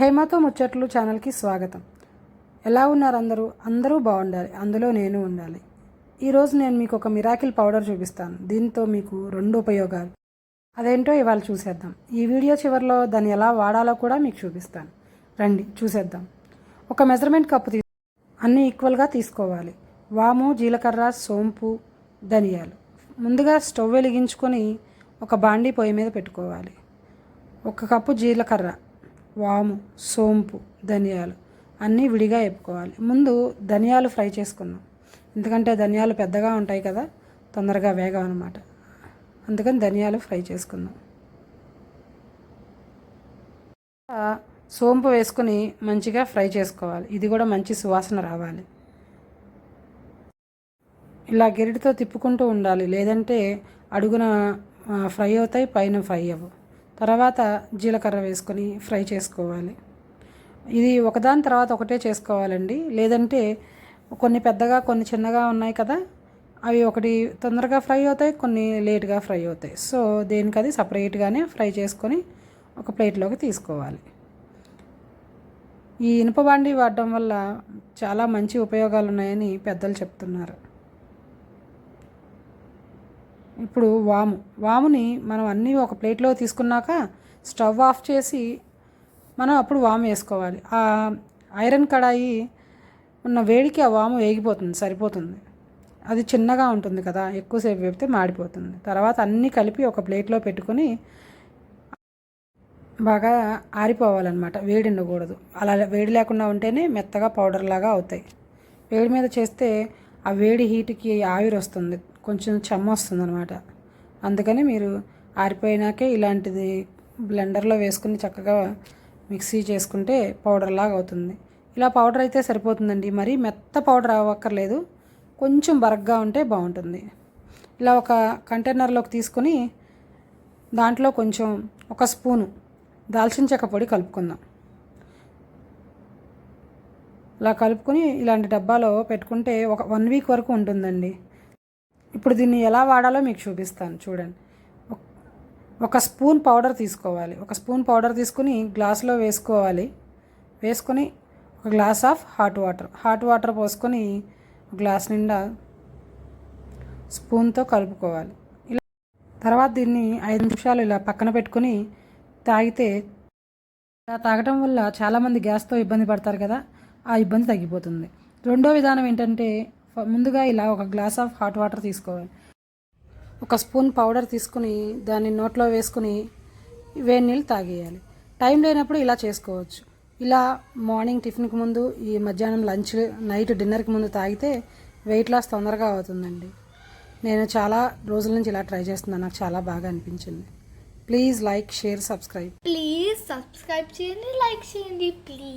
హేమతో ముచ్చట్లు ఛానల్కి స్వాగతం. ఎలా ఉన్నారు అందరూ? అందరూ బాగుండాలి. అందులో నేను ఉండాలి. ఈరోజు నేను మీకు ఒక మిరాకిల్ పౌడర్ చూపిస్తాను. దీంతో మీకు రెండు ఉపయోగాలు. అదేంటో ఇవాళ చూసేద్దాం. ఈ వీడియో చివరిలో దాన్ని ఎలా వాడాలో కూడా మీకు చూపిస్తాను. రండి చూసేద్దాం. ఒక మెజర్మెంట్ కప్పు తీ అన్నీ ఈక్వల్గా తీసుకోవాలి. వాము జీలకర్ర సోంపు ధనియాలు. ముందుగా స్టవ్ వెలిగించుకొని ఒక బాండీ పొయ్యి మీద పెట్టుకోవాలి. ఒక కప్పు జీలకర్ర. వాము సోంపు ధనియాలు అన్నీ విడిగా వేపుకోవాలి. ముందు ధనియాలు ఫ్రై చేసుకుందాం. ఎందుకంటే ధనియాలు పెద్దగా ఉంటాయి కదా తొందరగా వేగం అనమాట అందుకని ధనియాలు ఫ్రై చేసుకుందాం. సోంపు వేసుకుని మంచిగా ఫ్రై చేసుకోవాలి. ఇది కూడా మంచి సువాసన రావాలి. ఇలా గెరిటితో తిప్పుకుంటూ ఉండాలి. లేదంటే అడుగున ఫ్రై అవుతాయి పైన ఫ్రై అవ్వవు. తర్వాత జీలకర్ర వేసుకొని ఫ్రై చేసుకోవాలి. ఇది ఒకదాని తర్వాత ఒకటే చేసుకోవాలండి. లేదంటే కొన్ని పెద్దగా కొన్ని చిన్నగా ఉన్నాయి కదా అవి ఒకటి తొందరగా ఫ్రై అవుతాయి కొన్ని లేట్గా ఫ్రై అవుతాయి. సో దేనికది సపరేట్గానే ఫ్రై చేసుకొని ఒక ప్లేట్లోకి తీసుకోవాలి. ఈ ఇనుప బాండి వాడడం వల్ల చాలా మంచి ఉపయోగాలు ఉన్నాయని పెద్దలు చెప్తున్నారు. ఇప్పుడు వాము. వాముని మనం అన్నీ ఒక ప్లేట్లో తీసుకున్నాక స్టవ్ ఆఫ్ చేసి మనం అప్పుడు వాము వేసుకోవాలి. ఆ ఐరన్ కడాయి ఉన్న వేడికి ఆ వాము వేగిపోతుంది సరిపోతుంది. అది చిన్నగా ఉంటుంది కదా ఎక్కువసేపు వేపితే మాడిపోతుంది. తర్వాత అన్నీ కలిపి ఒక ప్లేట్లో పెట్టుకొని బాగా ఆరిపోవాలన్నమాట. వేడి ఉండకూడదు. అలా వేడి లేకుండా ఉంటేనే మెత్తగా పౌడర్ లాగా అవుతాయి. వేడి మీద చేస్తే ఆ వేడి హీట్కి ఆవిరి వస్తుంది కొంచెం చెమ్మ వస్తుంది అనమాట అందుకని మీరు ఆరిపోయినాకే ఇలాంటిది బ్లెండర్లో వేసుకుని చక్కగా మిక్సీ చేసుకుంటే పౌడర్ లాగా అవుతుంది. ఇలా పౌడర్ అయితే సరిపోతుందండి. మరీ మెత్త పౌడర్ అవ్వక్కర్లేదు. కొంచెం బరగ్గా ఉంటే బాగుంటుంది. ఇలా ఒక కంటైనర్లోకి తీసుకొని దాంట్లో కొంచెం ఒక స్పూను దాల్చిన చెక్క పొడి కలుపుకుందాం. ఇలా కలుపుకొని ఇలాంటి డబ్బాలో పెట్టుకుంటే ఒక వన్ వీక్ వరకు ఉంటుందండి. ఇప్పుడు దీన్ని ఎలా వాడాలో మీకు చూపిస్తాను చూడండి. ఒక- స్పూన్ పౌడర్ తీసుకోవాలి. ఒక స్పూన్ పౌడర్ తీసుకుని గ్లాసులో వేసుకోవాలి. వేసుకొని ఒక glass of hot water. Hot water పోసుకొని గ్లాస్ నిండా స్పూన్తో కలుపుకోవాలి. ఇలా తర్వాత దీన్ని ఐదు నిమిషాలు ఇలా పక్కన పెట్టుకొని తాగితే ఇలా తాగటం వల్ల చాలామంది గ్యాస్తో ఇబ్బంది పడతారు కదా ఆ ఇబ్బంది తగ్గిపోతుంది. రెండో విధానం ఏంటంటే ముందుగా ఇలా ఒక గ్లాస్ ఆఫ్ హాట్ వాటర్ తీసుకోవాలి. ఒక స్పూన్ పౌడర్ తీసుకుని దాన్ని నోట్లో వేసుకుని వేడి నీళ్ళు తాగేయాలి. టైం లేనప్పుడు ఇలా చేసుకోవచ్చు. ఇలా మార్నింగ్ టిఫిన్కి ముందు ఈ మధ్యాహ్నం లంచ్ నైట్ డిన్నర్కి ముందు తాగితే వెయిట్ లాస్ తొందరగా అవుతుందండి. నేను చాలా రోజుల నుంచి ఇలా ట్రై చేస్తున్నాను. నాకు చాలా బాగా అనిపించింది. Please like share subscribe. Please subscribe చేయండి లైక్ చేయండి ప్లీజ్.